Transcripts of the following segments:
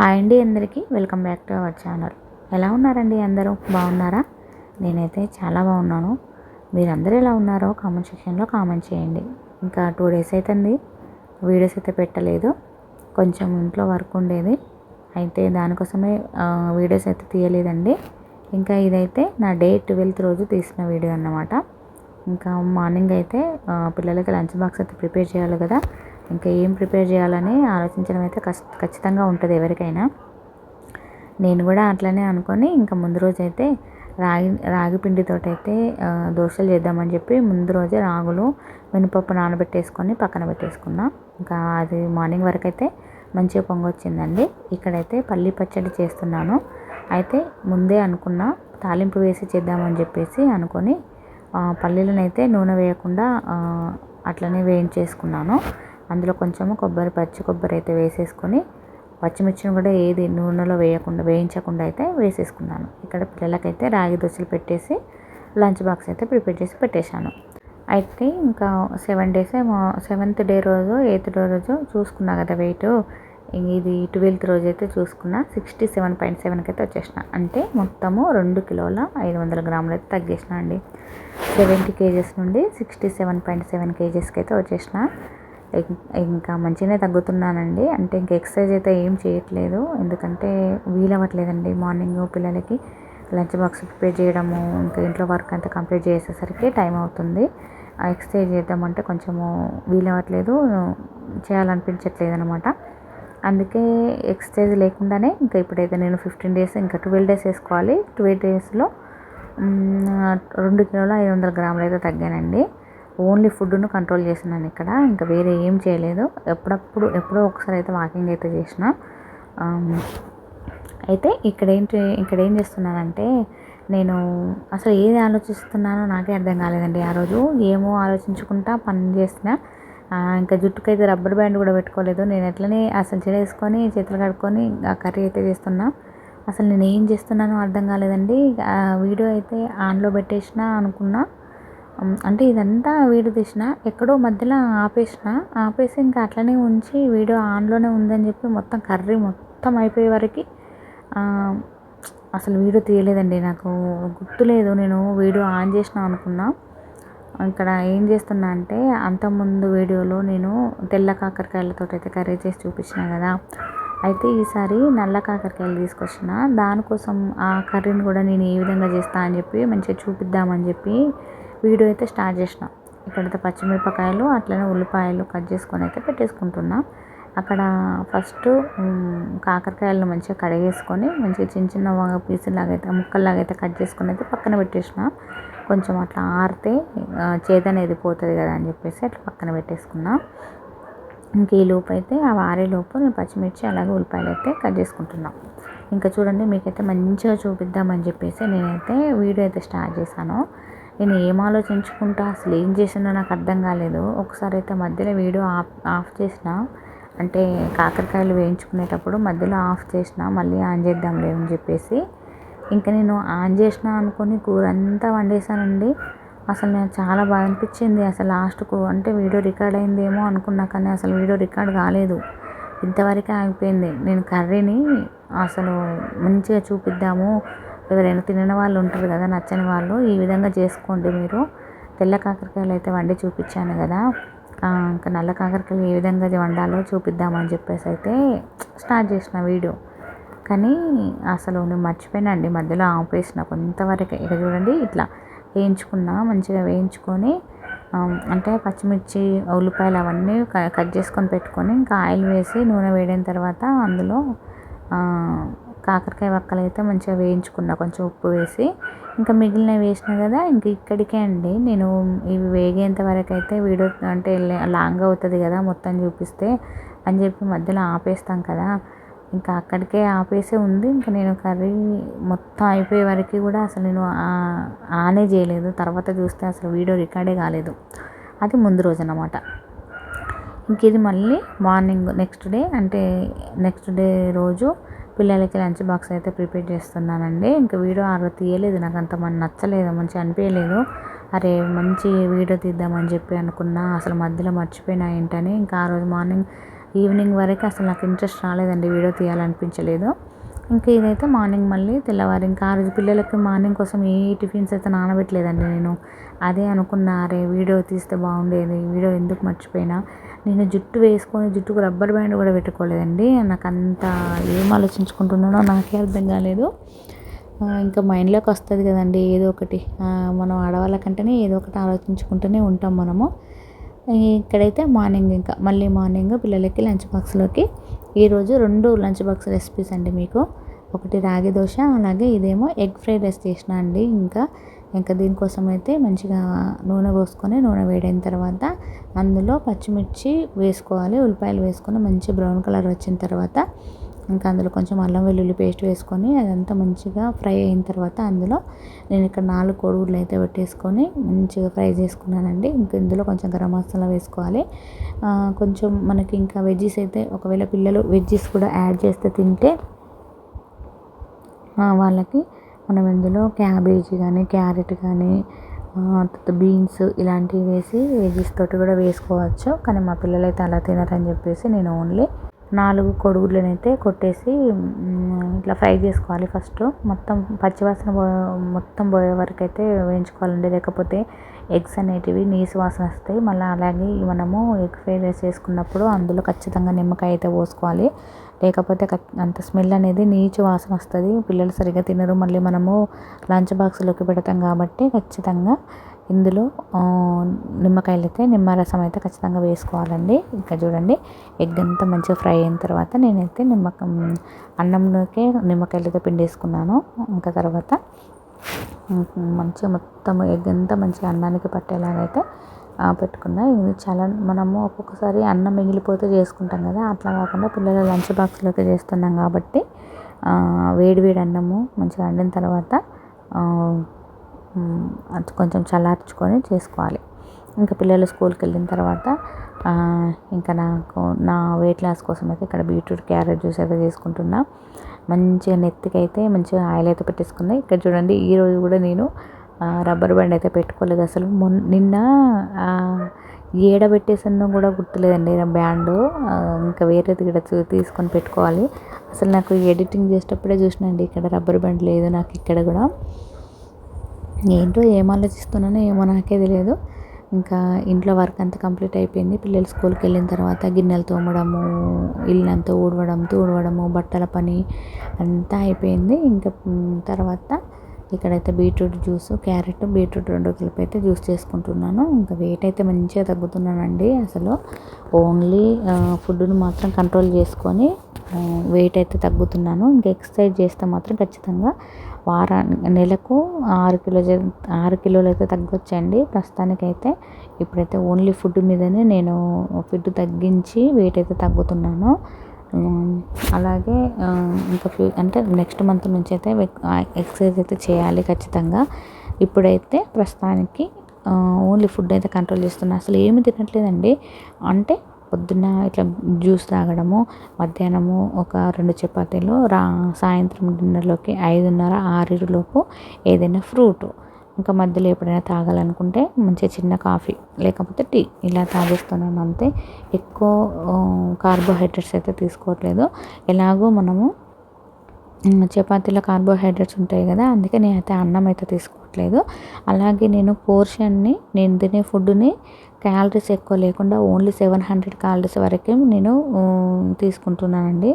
Hi అండి అందరికీ. Welcome back to our channel. ఎలా ఉన్నారండి అందరూ? బాగున్నారా? నేనైతే చాలా బాగున్నాను. మీరందరూ ఎలా ఉన్నారో కామెంట్ సెక్షన్లో కామెంట్ చేయండి. ఇంకా టూ డేస్ అవుతుంది వీడియోస్ అయితే పెట్టలేదు. కొంచెం ఇంట్లో వర్క్ ఉండేది. అయితే దానికోసమే వీడియోస్ అయితే తీయలేదండి. ఇంకా ఇదైతే నా డే ట్వెల్త్ రోజు తీసిన వీడియో అన్నమాట. ఇంకా మార్నింగ్ అయితే పిల్లలకి లంచ్ బాక్స్ అయితే ప్రిపేర్ చేయాలి కదా. ఇంకా ఏం ప్రిపేర్ చేయాలని ఆలోచించడం అయితే ఖచ్చితంగా ఉంటుంది ఎవరికైనా. నేను కూడా అట్లనే అనుకొని ఇంకా ముందు రోజు అయితే రాగి రాగి పిండితో అయితే దోశలు చేద్దామని చెప్పి ముందు రోజే రాగులు మినపప్పు నానబెట్టేసుకొని పక్కన పెట్టేసుకున్నా. ఇంకా అది మార్నింగ్ వరకు అయితే మంచిగా పొంగొచ్చిందండి. ఇక్కడైతే పల్లి పచ్చడి చేస్తున్నాను. అయితే ముందే అనుకున్నా తాలింపు వేసి చేద్దామని చెప్పేసి అనుకొని పల్లీలను అయితే నూనె వేయకుండా అట్లనే వేయించేసుకున్నాను. అందులో కొంచెము కొబ్బరి పచ్చి కొబ్బరి అయితే వేసేసుకొని పచ్చిమిర్చిని కూడా ఏది నూనెలో వేయకుండా వేయించకుండా అయితే వేసేసుకున్నాను. ఇక్కడ పిల్లలకైతే రాగి దోశలు పెట్టేసి లంచ్ బాక్స్ అయితే ప్రిపేర్ చేసి పెట్టేశాను. అయితే ఇంకా సెవెన్ డేస్ సెవెంత్ డే రోజు ఎయిత్ డే రోజు చూసుకున్నా కదా వెయిట్. ఇది ట్వెల్త్ రోజు అయితే చూసుకున్నా సిక్స్టీ సెవెన్ పాయింట్ సెవెన్కి అయితే వచ్చేసిన. అంటే మొత్తము రెండు కిలోల ఐదు వందల గ్రాములు అయితే తగ్గేసిన అండి. సెవెంటీ కేజెస్ నుండి సిక్స్టీ సెవెన్ పాయింట్ సెవెన్ కేజెస్కి అయితే వచ్చేసిన. ఇంకా మంచిగానే తగ్గుతున్నానండి. అంటే ఇంక ఎక్సర్సైజ్ అయితే ఏం చేయట్లేదు. ఎందుకంటే వీలవ్వట్లేదండి మార్నింగ్ పిల్లలకి లంచ్ బాక్స్ ప్రిపేర్ చేయడము ఇంకా ఇంట్లో వర్క్ అంతా కంప్లీట్ చేసేసరికి టైం అవుతుంది. ఎక్సర్సైజ్ చేద్దామంటే కొంచెము వీలవ్వట్లేదు చేయాలనిపించట్లేదు అనమాట అందుకే ఎక్సర్సైజ్ లేకుండానే ఇంకా ఇప్పుడైతే నేను ఫిఫ్టీన్ డేస్ ఇంకా ట్వెల్వ్ డేస్ వేసుకోవాలి. ట్వెల్వ్ డేస్లో రెండు కిలోల ఐదు వందల గ్రాములు అయితే తగ్గానండి. ఓన్లీ ఫుడ్ను కంట్రోల్ చేసినాను ఇక్కడ. ఇంకా వేరే ఏం చేయలేదు. ఎప్పుడప్పుడు ఎప్పుడో ఒకసారి అయితే వాకింగ్ అయితే చేసిన. అయితే ఇక్కడ ఏంటి ఇక్కడ ఏం చేస్తున్నానంటే నేను అసలు ఏది ఆలోచిస్తున్నానో నాకే అర్థం కాలేదండి ఆ రోజు. ఏమో ఆలోచించుకుంటా పని చేసిన ఇంకా జుట్టుకైతే రబ్బర్ బ్యాండ్ కూడా పెట్టుకోలేదు. నేను ఎట్లనే అసలు చెడ వేసుకొని చేతులు కడుక్కొని ఆ కర్రీ అయితే చేస్తున్నా. అసలు నేను ఏం చేస్తున్నానో అర్థం కాలేదండి. వీడియో అయితే ఆన్లో పెట్టేసిన అనుకున్నా. అంటే ఇదంతా వీడియో తీసిన ఎక్కడో మధ్యలో ఆపేసిన ఆపేసి ఇంకా అట్లనే ఉంచి వీడియో ఆన్లోనే ఉందని చెప్పి మొత్తం కర్రీ మొత్తం అయిపోయే వరకు అసలు వీడియో తీయలేదండి నాకు. గుర్తులేదు నేను వీడియో ఆన్ చేసిన అనుకున్నా. ఇక్కడ ఏం చేస్తున్నా అంటే అంతకుముందు వీడియోలో నేను తెల్ల కాకరకాయలతో అయితే కర్రీ చేసి చూపించిన కదా అయితే ఈసారి నల్ల కాకరకాయలు తీసుకొచ్చిన దానికోసం ఆ కర్రీని కూడా నేను ఏ విధంగా చేస్తా అని చెప్పి మంచిగా చూపిద్దామని చెప్పి వీడియో అయితే స్టార్ట్ చేసిన. ఇక్కడైతే పచ్చిమిరపకాయలు అట్లనే ఉల్లిపాయలు కట్ చేసుకొని అయితే పెట్టేసుకుంటున్నా. అక్కడ ఫస్ట్ కాకరకాయలను మంచిగా కడిగేసుకొని మంచిగా చిన్న చిన్న పీసులాగా అయితే ముక్కల్లాగా అయితే కట్ చేసుకొని అయితే పక్కన పెట్టేసిన. కొంచెం అట్లా ఆరితే చేదనేది పోతుంది కదా అని చెప్పేసి అట్లా పక్కన పెట్టేసుకున్నా. ఇంక ఈ లోపు అయితే ఆ వారే లోపు నేను పచ్చిమిర్చి అలాగే ఉల్లిపాయలు అయితే కట్ చేసుకుంటున్నాను ఇంకా చూడండి మీకైతే మంచిగా చూపిద్దామని చెప్పేసి నేనైతే వీడియో అయితే స్టార్ట్ చేశాను. నేను ఏం ఆలోచించుకుంటా? అసలు ఏం చేసానో నాకు అర్థం కాలేదు. ఒకసారి అయితే మధ్యలో వీడియో ఆఫ్ ఆఫ్ చేసిన అంటే కాకరకాయలు వేయించుకునేటప్పుడు మధ్యలో ఆఫ్ చేసిన మళ్ళీ ఆన్ చేద్దాంలే అని చెప్పేసి ఇంకా నేను ఆన్ చేసిన అనుకుని కూర అంతా వండేసానండి అసలు నేను చాలా బాగా అనిపించింది. అసలు లాస్ట్కు అంటే వీడియో రికార్డ్ అయిందేమో అనుకున్నా కానీ అసలు వీడియో రికార్డ్ కాలేదు. ఇంతవరకే ఆగిపోయింది. నేను కర్రీని అసలు మంచిగా చూపిద్దాము ఎవరైనా తినని వాళ్ళు ఉంటారు కదా నచ్చని వాళ్ళు ఈ విధంగా చేసుకోండి మీరు. తెల్ల కాకరకాయలు అయితే వండి చూపించాను కదా. ఇంకా నల్ల కాకరకాయలు ఏ విధంగా వండాలో చూపిద్దామని చెప్పేసి అయితే స్టార్ట్ చేసిన వీడియో. కానీ అసలు నేను మర్చిపోయినండి మధ్యలో ఆపేసిన. కొంతవరకు ఇక చూడండి ఇట్లా వేయించుకున్నా మంచిగా వేయించుకొని అంటే పచ్చిమిర్చి ఉల్లిపాయలు అవన్నీ కట్ చేసుకొని పెట్టుకొని ఇంకా ఆయిల్ వేసి నూనె వేడిన తర్వాత అందులో కాకరకాయ వక్కలు అయితే మంచిగా వేయించుకున్న. కొంచెం ఉప్పు వేసి ఇంకా మిగిలినవి వేసిన కదా ఇంక ఇక్కడికే అండి. నేను ఇవి వేగేంత వరకు అయితే వీడియో అంటే లాంగ్ అవుతుంది కదా మొత్తం చూపిస్తే అని చెప్పి మధ్యలో ఆపేస్తాం కదా. ఇంకా అక్కడికే ఆపేసే ఉంది. ఇంకా నేను కర్రీ మొత్తం అయిపోయే వరకు కూడా అసలు నేను ఆనే చేయలేదు. తర్వాత చూస్తే అసలు వీడియో రికార్డే కాలేదు. అది ముందు రోజు అనమాట ఇంక ఇది మళ్ళీ మార్నింగ్ నెక్స్ట్ డే అంటే నెక్స్ట్ డే రోజు పిల్లలకి లంచ్ బాక్స్ అయితే ప్రిపేర్ చేస్తున్నానండి. ఇంకా వీడియో ఆ రోజు తీయలేదు. నాకు అంత మన నచ్చలేదు. మంచి అనిపించలేదు. అరే మంచి వీడియో తీద్దామని చెప్పి అనుకున్నా. అసలు మధ్యలో మర్చిపోయినా ఏంటని. ఇంకా ఆ రోజు మార్నింగ్ ఈవినింగ్ వరకు అసలు నాకు ఇంట్రెస్ట్ రాలేదండి. వీడియో తీయాలనిపించలేదు. ఇంకా ఇదైతే మార్నింగ్ మళ్ళీ తెల్లవారు. ఇంకా ఆ రోజు పిల్లలకి మార్నింగ్ కోసం ఏ టిఫిన్స్ అయితే నానబెట్టలేదండి నేను. అదే అనుకున్నా అరే వీడియో తీస్తే బాగుండేది వీడియో ఎందుకు మర్చిపోయినా. నేను జుట్టు వేసుకొని జుట్టుకు రబ్బర్ బ్యాండ్ కూడా పెట్టుకోలేదండి. నాకు అంత ఏం ఆలోచించుకుంటున్నానో నాకే అర్థం కాలేదు. ఇంకా మైండ్లోకి వస్తుంది కదండి ఏదో ఒకటి. మనం ఆడవాళ్ళకంటేనే ఏదో ఒకటి ఆలోచించుకుంటూనే ఉంటాం మనము. ఇక్కడైతే మార్నింగ్ ఇంకా మళ్ళీ మార్నింగ్ పిల్లలకి లంచ్ బాక్స్లోకి ఈరోజు రెండు లంచ్ బాక్స్ రెసిపీస్ అండి మీకు. ఒకటి రాగి దోశ అలాగే ఇదేమో ఎగ్ ఫ్రైడ్ రైస్ చేసిన అండి. ఇంకా ఇంకా దీనికోసం అయితే మంచిగా నూనె పోసుకొని నూనె వేడైన తర్వాత అందులో పచ్చిమిర్చి వేసుకోవాలి ఉల్లిపాయలు వేసుకొని మంచి బ్రౌన్ కలర్ వచ్చిన తర్వాత ఇంకా అందులో కొంచెం అల్లం వెల్లుల్లి పేస్ట్ వేసుకొని అదంతా మంచిగా ఫ్రై అయిన తర్వాత అందులో నేను ఇక్కడ నాలుగు కోడిగుడ్లు అయితే పెట్టేసుకొని మంచిగా ఫ్రై చేసుకున్నానండి. ఇంకా ఇందులో కొంచెం గరం మసాలా వేసుకోవాలి. కొంచెం మనకి ఇంకా వెజ్జీస్ అయితే ఒకవేళ పిల్లలు వెజ్జీస్ కూడా యాడ్ చేస్తే తింటే వాళ్ళకి మనం ఇందులో క్యాబేజీ కానీ క్యారెట్ కానీ బీన్స్ ఇలాంటివి వేసి వెజ్జీస్ తోటి కూడా వేసుకోవచ్చు. కానీ మా పిల్లలు అయితే అలా తినరని చెప్పేసి నేను ఓన్లీ నాలుగు కొడుగుడ్లను కొట్టేసి ఇట్లా ఫ్రై చేసుకోవాలి ఫస్ట్. మొత్తం పచ్చివాసన మొత్తం పోయే వరకు అయితే వేయించుకోవాలండి. లేకపోతే ఎగ్స్ అనేటివి నీసు వాసన వస్తాయి. మళ్ళీ అలాగే మనము ఎగ్ ఫ్రైడ్ రైస్ చేసుకున్నప్పుడు అందులో ఖచ్చితంగా నిమ్మకాయ అయితే పోసుకోవాలి. లేకపోతే అంత స్మెల్ అనేది నీచు వాసన వస్తుంది. పిల్లలు సరిగ్గా తినరు. మళ్ళీ మనము లంచ్ బాక్స్లోకి పెడతాం కాబట్టి ఖచ్చితంగా ఇందులో నిమ్మకాయలు అయితే నిమ్మరసం అయితే ఖచ్చితంగా వేసుకోవాలండి. ఇంకా చూడండి ఎగ్ అంతా మంచిగా ఫ్రై అయిన తర్వాత నేనైతే నిమ్మకం అన్నంలోకే నిమ్మకాయలతో పిండేసుకున్నాను. ఇంకా తర్వాత మంచిగా మొత్తం ఎగ్ అంతా మంచిగా అన్నానికి పట్టేలాగైతే పెట్టుకున్నా. ఇది చాలా మనము ఒక్కొక్కసారి అన్నం మిగిలిపోతే చేసుకుంటాం కదా అట్లా కాకుండా పిల్లల లంచ్ బాక్స్లోకి చేస్తున్నాం కాబట్టి వేడి వేడి అన్నము మంచిగా వండిన తర్వాత అది కొంచెం చల్లార్చుకొని చేసుకోవాలి. ఇంకా పిల్లలు స్కూల్కి వెళ్ళిన తర్వాత ఇంకా నాకు నా వెయిట్ లాస్ కోసం అయితే ఇక్కడ బీట్రూట్ క్యారెట్ జ్యూస్ అయితే తీసుకుంటున్నా. మంచిగా నెత్తికి అయితే మంచిగా ఆయిల్ అయితే పెట్టేసుకున్నాయి ఇక్కడ చూడండి ఈరోజు కూడా నేను రబ్బర్ బ్యాండ్ అయితే పెట్టుకోలేదు అసలు. మొన్న నిన్న ఏడ పెట్టేసానో కూడా గుర్తులేదండి బ్యాండ్. ఇంకా వేరేది కూడా తీసుకొని పెట్టుకోవాలి. అసలు నాకు ఎడిటింగ్ చేసేటప్పుడే చూసినండి ఇక్కడ రబ్బర్ బ్యాండ్ లేదు నాకు ఇక్కడ కూడా. ఏంటో ఏం ఆలోచిస్తున్నానో ఏమో నాకే తెలియదు. ఇంకా ఇంట్లో వర్క్ అంతా కంప్లీట్ అయిపోయింది. పిల్లలు స్కూల్కి వెళ్ళిన తర్వాత గిన్నెలు తోమడము ఇల్లంతా ఊడవడం తూడవడము బట్టల పని అంతా అయిపోయింది. ఇంకా తర్వాత ఇక్కడైతే బీట్రూట్ జ్యూస్ క్యారెట్ బీట్రూట్ రెండు కలిపి అయితే జ్యూస్ చేసుకుంటున్నాను. ఇంకా వెయిట్ అయితే మంచిగా తగ్గుతున్నానండి అసలు. ఓన్లీ ఫుడ్ను మాత్రం కంట్రోల్ చేసుకొని వెయిట్ అయితే తగ్గుతున్నాను. ఇంకా ఎక్సర్సైజ్ చేస్తే మాత్రం ఖచ్చితంగా వారా నెలకు ఆరు కిలో ఆరు కిలోలు అయితే తగ్గొచ్చండి. ప్రస్తుతానికైతే ఇప్పుడైతే ఓన్లీ ఫుడ్ మీదనే నేను ఫుడ్ తగ్గించి వెయిట్ అయితే తగ్గుతున్నాను. అలాగే ఇంకా ఫ్యూ అంటే నెక్స్ట్ మంత్ నుంచి అయితే ఎక్సర్సైజ్ అయితే చేయాలి ఖచ్చితంగా. ఇప్పుడైతే ప్రస్తుతానికి ఓన్లీ ఫుడ్ అయితే కంట్రోల్ చేస్తున్నా. అసలు ఏమి తినట్లేదండి. అంటే పొద్దున్న ఇట్లా జ్యూస్ తాగడము మధ్యాహ్నము ఒక రెండు చపాతీలు రా సాయంత్రం డిన్నర్లోకి ఐదున్నర ఆరులోపు ఏదైనా ఫ్రూట్. ఇంకా మధ్యలో ఎప్పుడైనా తాగాలనుకుంటే మంచిగా చిన్న కాఫీ లేకపోతే టీ ఇలా తాగేస్తున్నాను అంతే. ఎక్కువ కార్బోహైడ్రేట్స్ అయితే తీసుకోవట్లేదు. ఎలాగో మనము చపాతీలో కార్బోహైడ్రేట్స్ ఉంటాయి కదా అందుకే నేనైతే అన్నం అయితే తీసుకోవట్లేదు. అలాగే నేను పోర్షన్ని నేను తినే ఫుడ్ని క్యాలరీస్ ఎక్కువ లేకుండా ఓన్లీ సెవెన్ హండ్రెడ్ క్యాలరీస్ వరకే నేను తీసుకుంటున్నానండి.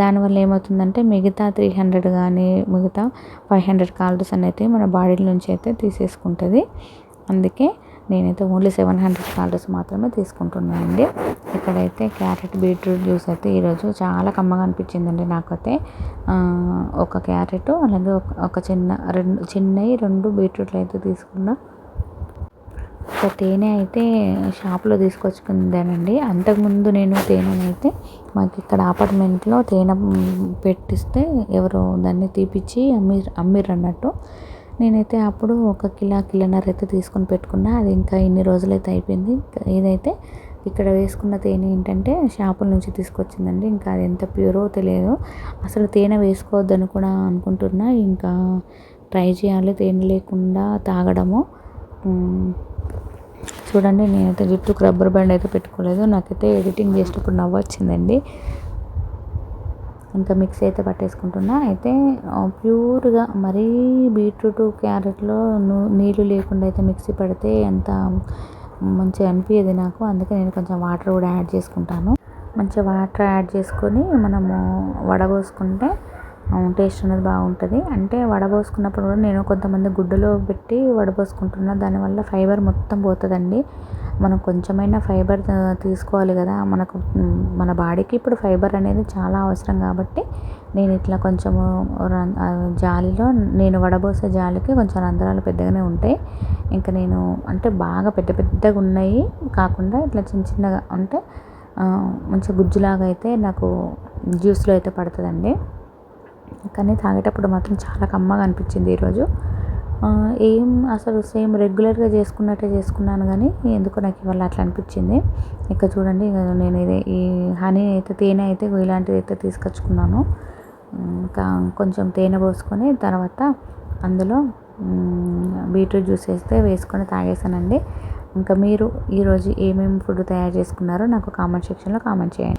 దానివల్ల ఏమవుతుందంటే మిగతా త్రీ హండ్రెడ్ కానీ మిగతా ఫైవ్ హండ్రెడ్ క్యాలరీస్ అనేది మన బాడీ నుంచి అయితే తీసేసుకుంటుంది. అందుకే నేనైతే ఓన్లీ సెవెన్ హండ్రెడ్ క్యాలరీస్ మాత్రమే తీసుకుంటున్నానండి. ఇక్కడైతే క్యారెట్ బీట్రూట్ జ్యూస్ అయితే ఈరోజు చాలా కమ్మగా అనిపించిందండి నాకైతే. ఒక క్యారెట్ అలాగే ఒక చిన్న రెండు చిన్నవి రెండు బీట్రూట్లు అయితే తీసుకున్నా. ఒక తేనె అయితే షాప్లో తీసుకొచ్చుకుందానండి అంతకుముందు నేను తేనెనైతే మాకు ఇక్కడ అపార్ట్మెంట్లో తేనె పెట్టిస్తే ఎవరో దాన్ని తీపిచ్చి అమ్మి అమ్మిర్రు అన్నట్టు నేనైతే అప్పుడు ఒక కిలో కిలోన్నర అయితే తీసుకొని పెట్టుకున్నా. అది ఇంకా ఇన్ని రోజులైతే అయిపోయింది. ఇదైతే ఇక్కడ వేసుకున్న తేనె ఏంటంటే షాపుల నుంచి తీసుకొచ్చిందండి. ఇంకా అది ఎంత ప్యూరో తెలియదు. అసలు తేనె వేసుకోవద్దని కూడా అనుకుంటున్నా. ఇంకా ట్రై చేయాలి తేనె లేకుండా తాగడము. చూడండి నేనైతే జుట్టుకు రబ్బర్ బ్యాండ్ అయితే పెట్టుకోలేదు. నాకైతే ఎడిటింగ్ చేసినప్పుడు నవ్వు వచ్చిందండి ఇంకా మిక్సీ అయితే పట్టేసుకుంటున్నా. అయితే ప్యూర్గా మరీ బీట్రూట్ క్యారెట్లో నీళ్ళు లేకుండా అయితే మిక్సీ పడితే ఎంత మంచిగా అనిపించేది నాకు. అందుకే నేను కొంచెం వాటర్ కూడా యాడ్ చేసుకుంటాను. మంచిగా వాటర్ యాడ్ చేసుకొని మనము వడబోసుకుంటే టేస్ట్ అనేది బాగుంటుంది. అంటే వడబోసుకున్నప్పుడు కూడా నేను కొంతమంది గుడ్డలో పెట్టి వడబోసుకుంటున్నా. దానివల్ల ఫైబర్ మొత్తం పోతుందండి. మనం కొంచెమైనా ఫైబర్ తీసుకోవాలి కదా. మనకు మన బాడీకి ఇప్పుడు ఫైబర్ అనేది చాలా అవసరం కాబట్టి నేను ఇట్లా కొంచెము జాలిలో నేను వడబోసే జాలికి కొంచెం రంధ్రాలు పెద్దగానే ఉంటాయి. ఇంకా నేను అంటే బాగా పెద్ద పెద్దగా ఉన్నాయి కాకుండా ఇట్లా చిన్న చిన్నగా అంటే మంచి గుజ్జులాగా అయితే నాకు జ్యూస్లో అయితే పడుతుందండి. కానీ తాగేటప్పుడు మాత్రం చాలా కమ్మగా అనిపించింది ఈరోజు. ఏం అసలు సేమ్ రెగ్యులర్గా చేసుకున్నట్టే చేసుకున్నాను కానీ ఎందుకో నాకు ఇవాళ అట్లా అనిపించింది. ఇక్కడ చూడండి నేను ఇది ఈ హనీ అయితే తేనె అయితే ఇలాంటిది అయితే తీసుకొచ్చుకున్నాను. ఇంకా కొంచెం తేనె పోసుకొని తర్వాత అందులో బీట్రూట్ జ్యూస్ వేస్తే వేసుకొని తాగేసానండి ఇంకా మీరు ఈరోజు ఏమేమి ఫుడ్ తయారు చేసుకున్నారో నాకు కామెంట్ సెక్షన్లో కామెంట్ చేయండి.